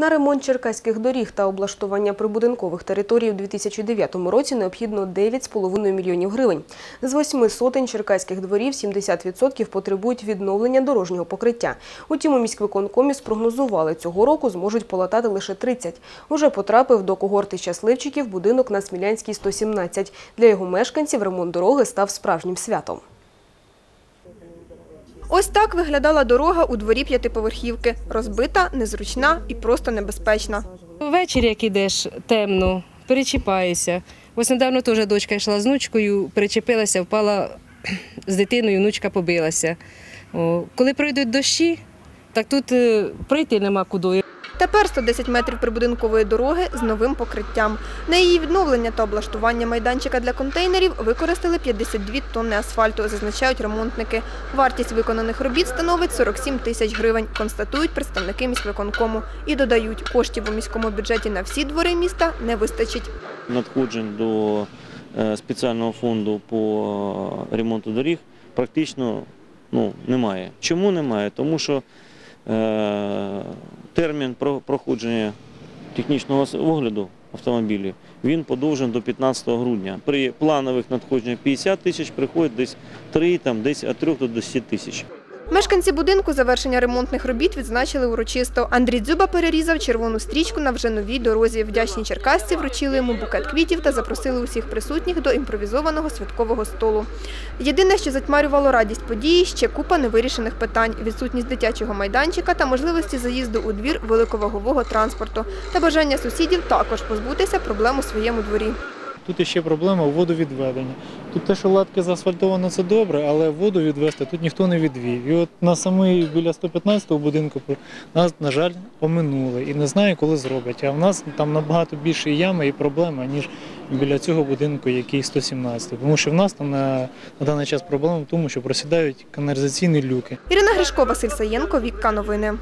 На ремонт черкаських доріг та облаштування прибудинкових територій у 2009 році необхідно 9,5 мільйонів гривень. З восьми сотень черкаських дворів 70% потребують відновлення дорожнього покриття. Утім, у міськвиконкомі спрогнозували, цього року зможуть полатати лише 30. Уже потрапив до когорти щасливчиків будинок на Смілянській 117. Для його мешканців ремонт дороги став справжнім святом. Ось так виглядала дорога у дворі п'ятиповерхівки. Розбита, незручна і просто небезпечна. Ввечері, як ідеш темно, перечіпаєшся. Ось недавно теж дочка йшла з внучкою, перечепилася, впала з дитиною, внучка побилася. Коли пройдуть дощі, так тут прийти пройти нема куди. Тепер 110 метрів прибудинкової дороги з новим покриттям. На її відновлення та облаштування майданчика для контейнерів використали 52 тонни асфальту, зазначають ремонтники. Вартість виконаних робіт становить 47 тисяч гривень, констатують представники міськвиконкому. І додають, коштів у міському бюджеті на всі двори міста не вистачить. надходжень до е, спеціального фонду по е, ремонту доріг практично ну, немає. Чому немає? Тому що е, термін проходження технічного огляду автомобілів він подовжен до 15 грудня. При планових надходженнях 50 тисяч приходить десь 3, там, десь від 3 до 10 тисяч. Мешканці будинку завершення ремонтних робіт відзначили урочисто. Андрій Дзюба перерізав червону стрічку на вже новій дорозі. Вдячні черкасці вручили йому букет квітів та запросили усіх присутніх до імпровізованого святкового столу. Єдине, що затьмарювало радість події, ще купа невирішених питань, відсутність дитячого майданчика та можливості заїзду у двір великовагового транспорту та бажання сусідів також позбутися проблем у своєму дворі. Тут іще проблема водовідведення. Тут те, що латки заасфальтовано, це добре, але воду відвести тут ніхто не відвів. І от на самий біля 115-го будинку нас, на жаль, поминули і не знаю, коли зроблять. А в нас там набагато більше ями і проблеми, ніж біля цього будинку, який 117. Тому що в нас там на, на даний час проблема в тому, що просідають каналізаційні люки. Ірина Гришко, Василь Саєнко, Вікка Новини.